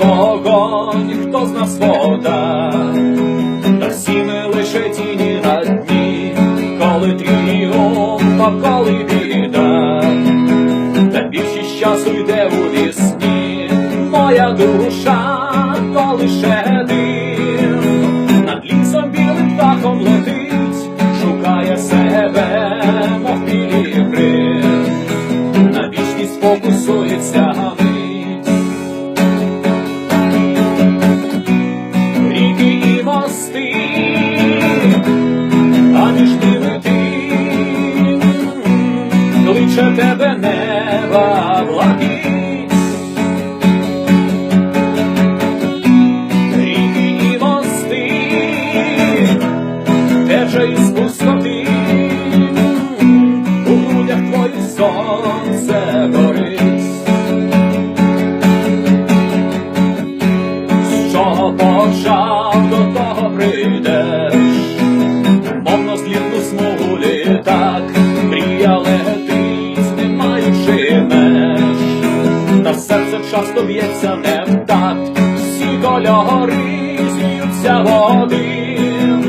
Нас вогонь, хто з нас вода, та всі ми лише тіні на дні, коли тріумф, а коли біда, та більшість часу йде у вісні, моя душа, тебе неба мости, тече із пустоти, у грудях твоїх сонце горить. З чого почав, до того прийдеш, часто б'ється не в всі кольори з'ються в один,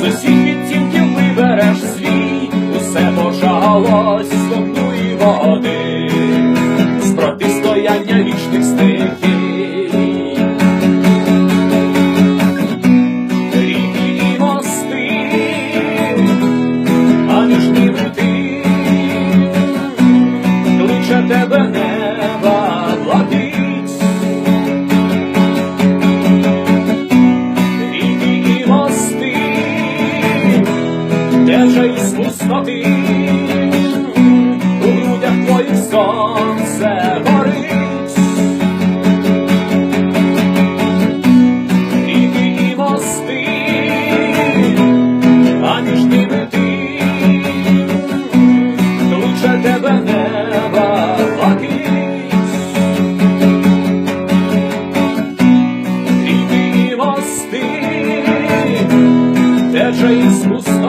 з усіх відтінків вибереш свій, усе почалось з і води, з протистояння вічних ти у людях твоїх сонце горить, і ти і мости, а між ними ти, лучше тебе неба платить, і ти і мости, теже із пуста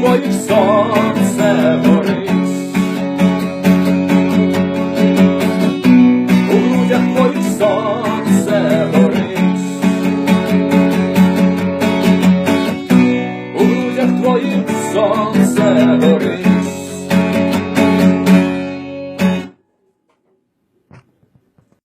тобою все.